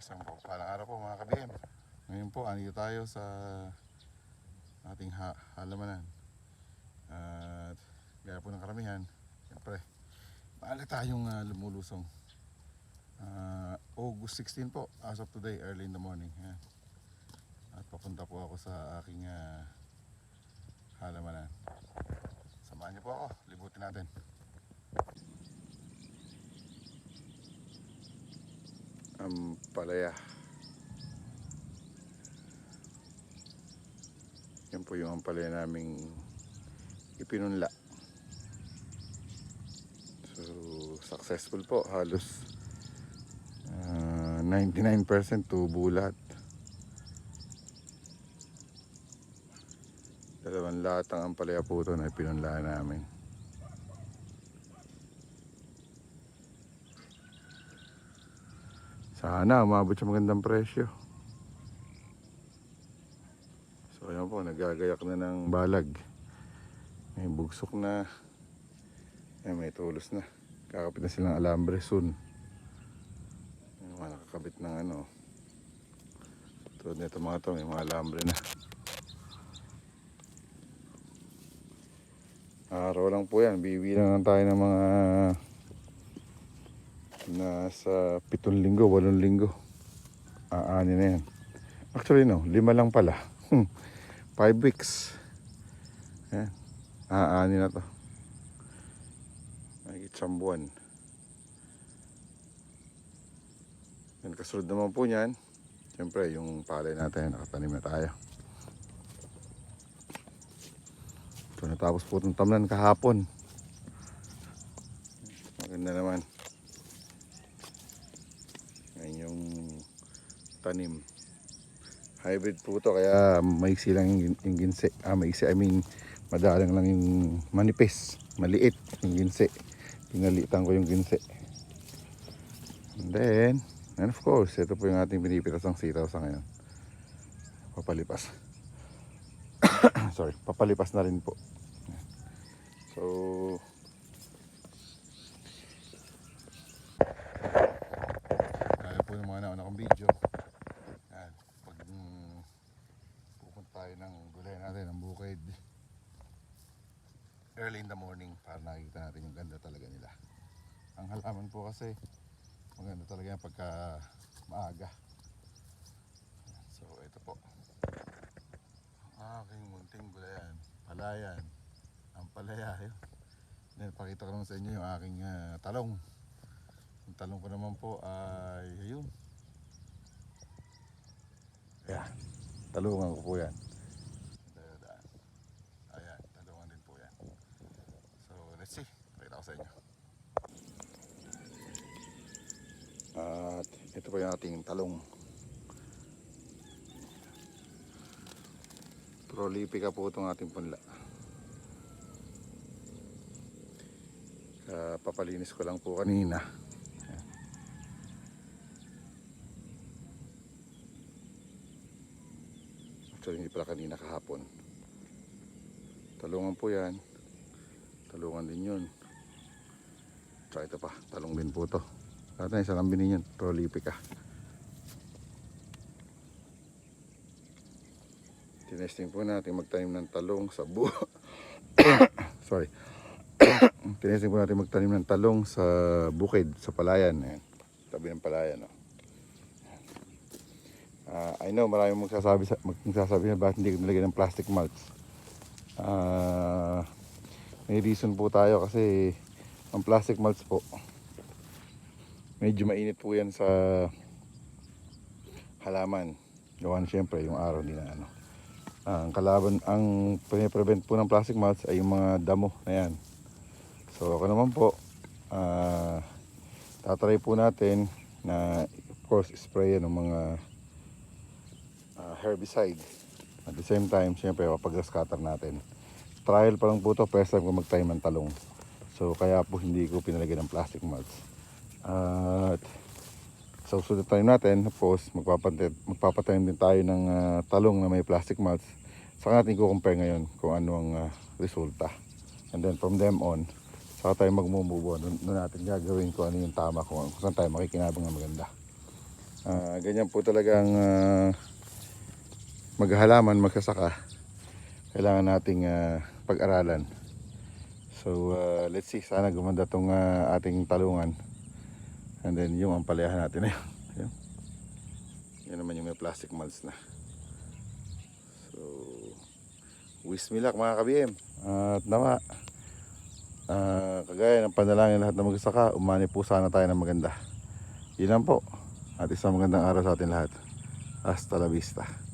Isang po, palang araw po mga ka-BM. Ngayon po, andito tayo sa ating ha halamanan. At gaya po ng karamihan, siyempre, maaga tayong ah, lumulusong. Ah, August 16 po, as of today, early in the morning. Yan. At papunta po ako sa aking ah, halamanan. Samahan niyo po ako, libutin natin. Ang palaya. Yan po yung ampalaya naming ipinunla. So, successful po. Halos ah, 99% tubo lahat. Dalawang lahat ang ampalaya po ito na ipinunla namin. Sana umabot sa magandang presyo. So ayan po, nagagayak na ng balag. May bugsok na. Ayan, may tulos na. Kakapit na silang alambre soon. Ayan, mga nakakabit ng ano. Tulad nito mga to, may mga alambre na. Araw lang po yan. Bibilang lang tayo ng mga nasa pitong linggo, walong linggo. Aani na yan. Actually no, lima lang pala. Hmm. Five weeks. Yan. Aani na to. May isang buwan. Yan, kasunod naman po niyan. Siyempre, yung palay natin, nakatanim na tayo. Ito natapos po itong tamnan kahapon. Maganda naman. Yan yung tanim. Hybrid po to kaya maiksi lang yung, yung ginse. Ah, maiksi, I mean, madalang lang yung manipis. Maliit yung ginse. Pinalitan ko yung ginse. And then, and of course, ito po yung ating pinipitas ng sitaw sa ngayon. Papalipas. Sorry, papalipas na rin po. So, Kaya po ng mga nauna kong video. Yan. Pag mm, pupunta tayo ng gulay natin, ng bukid. Early in the morning para nakikita natin yung ganda talaga nila. Ang halaman po kasi maganda talaga yan pagka maaga. So ito po. Ang aking munting gulayan. Palayan. Ang palaya yun. Then pakita ko naman sa inyo yung aking ah, talong. Ang talong ko naman po ay ayun. Ayan. Talungan ko po yan. Dadaan. Ayan. Talungan din po yan. See. Pakita sa inyo. At ito po yung ating talong. Prolifica po itong ating punla. Ah, papalinis ko lang po kanina. Actually, hindi pala kanina kahapon. Talungan po yan. Talungan din yun. Tsaka ito pa, talong din po to. Lahat na isa lang binin yun, prolifica. Tinesting po natin magtanim ng talong sa bu... Sorry. Tinesting po natin magtanim ng talong sa bukid, sa palayan. Ayan. Tabi ng palayan. Oh. Ah, I know maraming magsasabi sa mag- magsasabi na bakit hindi ko nilagyan ng plastic mulch. Ah, may reason po tayo kasi ang plastic mulch po medyo mainit po yan sa halaman. Gawan syempre yung araw din na ano. Ang kalaban ang prevent po ng plastic mulch ay yung mga damo na yan. So ako naman po ah tatry po natin na of course spray ng mga ah, herbicide. At the same time, syempre, papag scatter natin. Trial pa lang po to, first time ko mag-time ng talong. So, kaya po hindi ko pinalagyan ng plastic mulch. At sa susunod tayo natin, of course, magpapatanim, magpapatanim din tayo ng ah, talong na may plastic mulch. Saka natin ko-compare ngayon kung ano ang ah, resulta. And then from them on, saka tayo magmumove on. Doon natin gagawin kung ano yung tama, kung, kung saan tayo makikinabang na maganda. Ah, ganyan po talagang ah, maghalaman, magsasaka. Kailangan nating ah, pag-aralan. So, ah, let's see. Sana gumanda tong ah, ating talungan. And then, yung ampalayahan natin na yun. Yan naman yung may plastic molds na. So, wish me luck mga kabiem. At nawa, ah, kagaya ng panalangin lahat na magsasaka, umani po sana tayo ng maganda. Yun lang po. At isang magandang araw sa atin lahat. Hasta la vista.